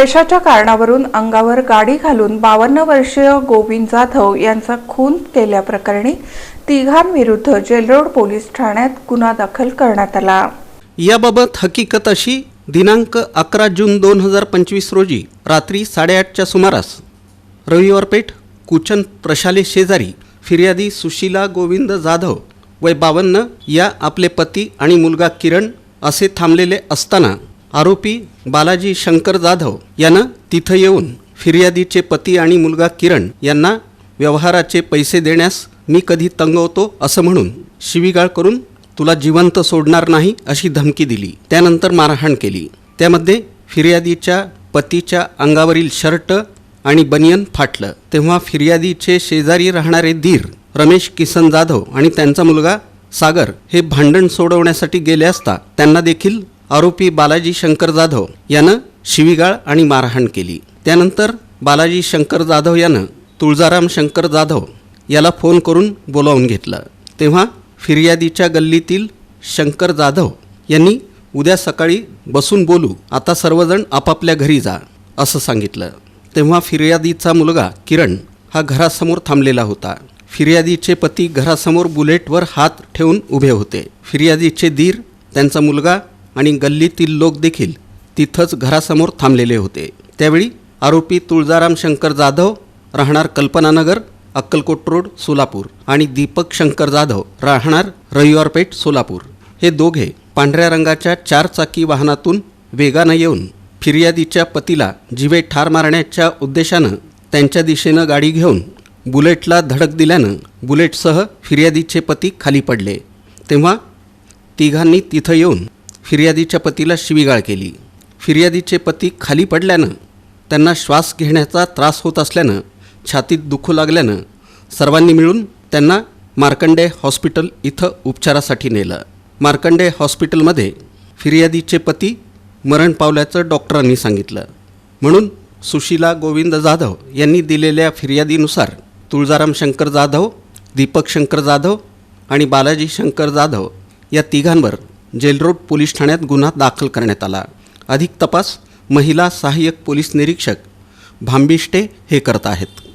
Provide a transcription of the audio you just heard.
पैशाच्या कारणावरून अंगावर गाडी घालून बावन्न वर्षीय गोविंद जाधव यांचा खून केल्याप्रकरणी तिघांविरुद्ध जेलरोड पोलीस ठाण्यात गुन्हा दाखल करण्यात आला. याबाबत हकीकत अशी दिनांक अकरा जून दोन हजार पंचवीस रोजी रात्री साडेआठच्या सुमारास रविवार पेठ कुचन प्रशाले शेजारी फिर्यादी सुशीला गोविंद जाधव वय बावन्न या आपले पती आणि मुलगा किरण असे थांबलेले असताना आरोपी बालाजी शंकर जाधव यानं तिथं येऊन फिर्यादीचे पती आणि मुलगा किरण यांना व्यवहाराचे पैसे देण्यास मी कधी तंगवतो असं म्हणून शिवीगाळ करून तुला जिवंत सोडणार नाही अशी धमकी दिली. त्यानंतर मारहाण केली. त्यामध्ये फिर्यादीच्या पतीच्या अंगावरील शर्ट आणि बनियन फाटलं. तेव्हा फिर्यादीचे शेजारी राहणारे धीर रमेश किसन जाधव आणि त्यांचा मुलगा सागर हे भांडण सोडवण्यासाठी गेले असता त्यांना देखील आरोपी बालाजी शंकर जाधव यानं शिवीगाळ आणि मारहाण केली. त्यानंतर बालाजी शंकर जाधव यानं तुळजाराम शंकर जाधव याला फोन करून बोलावून घेतलं. तेव्हा फिर्यादीच्या गल्लीतील शंकर जाधव यांनी उद्या सकाळी बसून बोलू आता सर्वजण आपापल्या घरी जा असं सांगितलं. तेव्हा फिर्यादीचा मुलगा किरण हा घरासमोर थांबलेला होता. फिर्यादीचे पती घरासमोर बुलेटवर हात ठेवून उभे होते. फिर्यादीचे दीर त्यांचा मुलगा आणि गल्लीतील लोक देखील तिथंच घरासमोर थांबलेले होते. त्यावेळी आरोपी तुळजाराम शंकर जाधव राहणार कल्पनानगर अक्कलकोट रोड सोलापूर आणि दीपक शंकर जाधव राहणार रविवारपेठ सोलापूर. हे दोघे पांढऱ्या रंगाच्या चारचाकी वाहनातून वेगानं येऊन फिर्यादीच्या पतीला जिवे ठार मारण्याच्या उद्देशानं त्यांच्या दिशेनं गाडी घेऊन बुलेटला धडक दिल्यानं बुलेटसह फिर्यादीचे पती खाली पडले. तेव्हा तिघांनी तिथं येऊन फिर्यादीच्या पतीला शिवीगाळ केली. फिर्यादीचे पती खाली पडल्यानं त्यांना श्वास घेण्याचा त्रास होत असल्यानं छातीत दुखू लागल्यानं सर्वांनी मिळून त्यांना मार्कंडे हॉस्पिटल इथं उपचारासाठी नेलं. मार्कंडे हॉस्पिटलमध्ये फिर्यादीचे पती मरण पावल्याचं डॉक्टरांनी सांगितलं. म्हणून सुशीला गोविंद जाधव यांनी दिलेल्या फिर्यादीनुसार तुळजाराम शंकर जाधव दीपक शंकर जाधव आणि बालाजी शंकर जाधव या तिघांवर जेलरोड पोलीस ठाण्यात गुन्हा दाखल करण्यात आला. अधिक तपास महिला सहाय्यक पोलीस निरीक्षक भांबिष्टे हे करत आहेत.